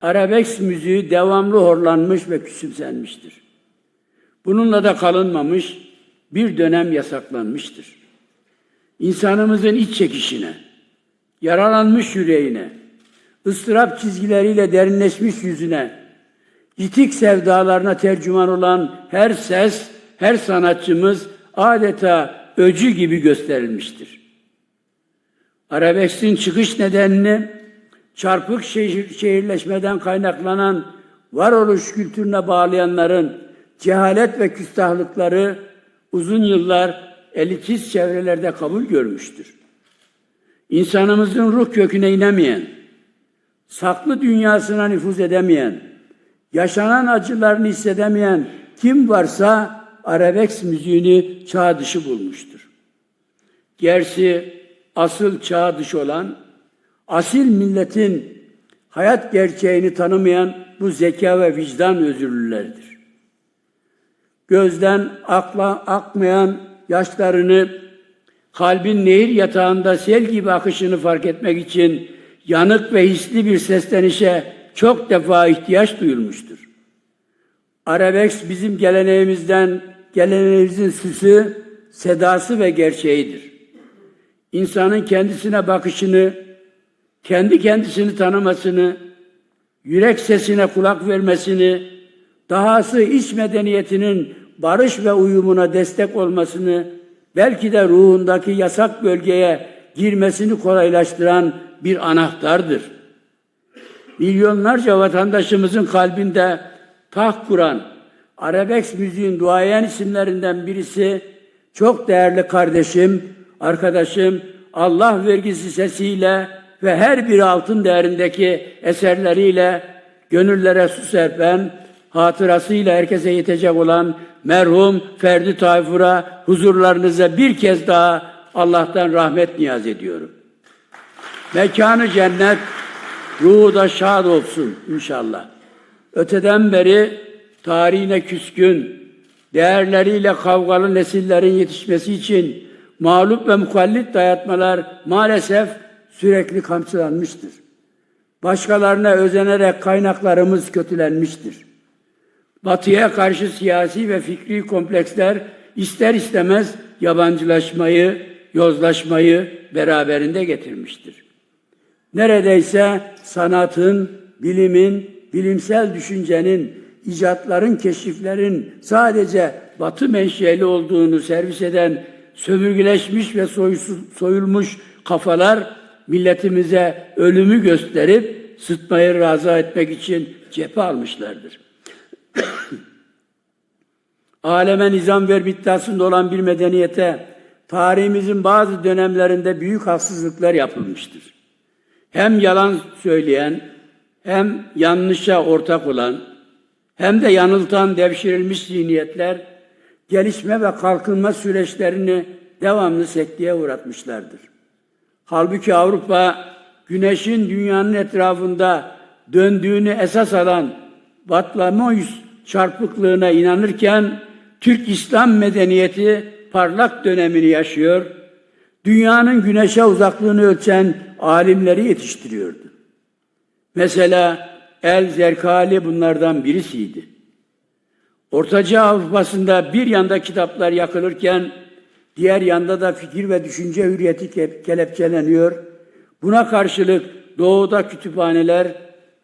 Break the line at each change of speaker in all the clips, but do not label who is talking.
Arabesk müziği devamlı horlanmış ve küçümsenmiştir. Bununla da kalınmamış, bir dönem yasaklanmıştır. İnsanımızın iç çekişine, yaralanmış yüreğine, ıstırap çizgileriyle derinleşmiş yüzüne, yitik sevdalarına tercüman olan her ses, her sanatçımız adeta öcü gibi gösterilmiştir. Arabesk'in çıkış nedenini çarpık şehir, şehirleşmeden kaynaklanan varoluş kültürüne bağlayanların cehalet ve küstahlıkları uzun yıllar elitist çevrelerde kabul görmüştür. İnsanımızın ruh köküne inemeyen, saklı dünyasına nüfuz edemeyen, yaşanan acılarını hissedemeyen kim varsa arabesk müziğini çağ dışı bulmuştur. Gerçi asıl çağ dışı olan, asil milletin hayat gerçeğini tanımayan bu zeka ve vicdan özürlüleridir. Gözden akla akmayan yaşlarını, kalbin nehir yatağında sel gibi akışını fark etmek için yanık ve hisli bir seslenişe çok defa ihtiyaç duyulmuştur. Arabesk bizim geleneğimizden, geleneğimizin süsü, sedası ve gerçeğidir. İnsanın kendisine bakışını, kendi kendisini tanımasını, yürek sesine kulak vermesini, dahası iç medeniyetinin barış ve uyumuna destek olmasını, belki de ruhundaki yasak bölgeye girmesini kolaylaştıran bir anahtardır. Milyonlarca vatandaşımızın kalbinde taht kuran arabesk müziğin duayen isimlerinden birisi çok değerli kardeşim, arkadaşım Allah vergisi sesiyle ve her bir altın değerindeki eserleriyle gönüllere su serpen, hatırasıyla herkese yetecek olan merhum Ferdi Tayfur'a huzurlarınıza bir kez daha Allah'tan rahmet niyaz ediyorum. Mekanı cennet, ruhu da şad olsun inşallah. Öteden beri tarihine küskün, değerleriyle kavgalı nesillerin yetişmesi için mağlup ve mukallit dayatmalar maalesef sürekli kamçılanmıştır. Başkalarına özenerek kaynaklarımız kötülenmiştir. Batıya karşı siyasi ve fikri kompleksler ister istemez yabancılaşmayı, yozlaşmayı beraberinde getirmiştir. Neredeyse sanatın, bilimin, bilimsel düşüncenin, icatların, keşiflerin sadece batı menşeli olduğunu servis eden sömürgüleşmiş ve soyulmuş kafalar milletimize ölümü gösterip sıtmayı razı etmek için cephe almışlardır. Aleme nizam ver iddiasında olan bir medeniyete tarihimizin bazı dönemlerinde büyük haksızlıklar yapılmıştır. Hem yalan söyleyen, hem yanlışa ortak olan, hem de yanıltan devşirilmiş zihniyetler, gelişme ve kalkınma süreçlerini devamlı sekteye uğratmışlardır. Halbuki Avrupa, güneşin dünyanın etrafında döndüğünü esas alan Batlamoyus çarpıklığına inanırken, Türk İslam medeniyeti parlak dönemini yaşıyor, dünyanın güneşe uzaklığını ölçen alimleri yetiştiriyordu. Mesela El Zerkali bunlardan birisiydi. Ortaca Avrupa'sında bir yanda kitaplar yakılırken diğer yanda da fikir ve düşünce hürriyeti kelepçeleniyor. Buna karşılık doğuda kütüphaneler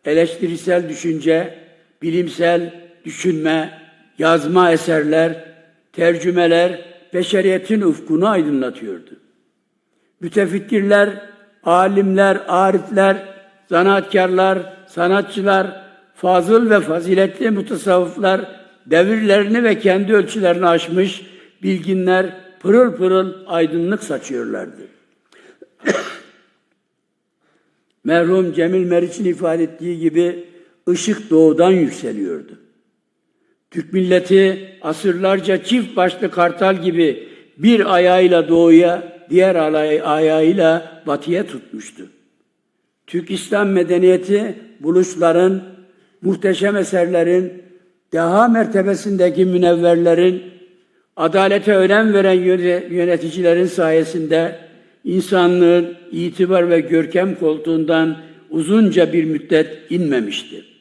eleştirisel düşünce, bilimsel düşünme, yazma eserler, tercümeler beşeriyetin ufkunu aydınlatıyordu. Mütefekkirler, alimler, arifler, zanaatkarlar, sanatçılar, fazıl ve faziletli mutasavvıflar devirlerini ve kendi ölçülerini aşmış bilginler pırıl pırıl aydınlık saçıyorlardı. Merhum Cemil Meriç'in ifade ettiği gibi ışık doğudan yükseliyordu. Türk milleti asırlarca çift başlı kartal gibi bir ayağıyla doğuya, diğer ayağıyla batıya tutmuştu. Türk İslam medeniyeti buluşların, muhteşem eserlerin, deha mertebesindeki münevverlerin, adalete önem veren yöneticilerin sayesinde insanlığın itibar ve görkem koltuğundan uzunca bir müddet inmemişti.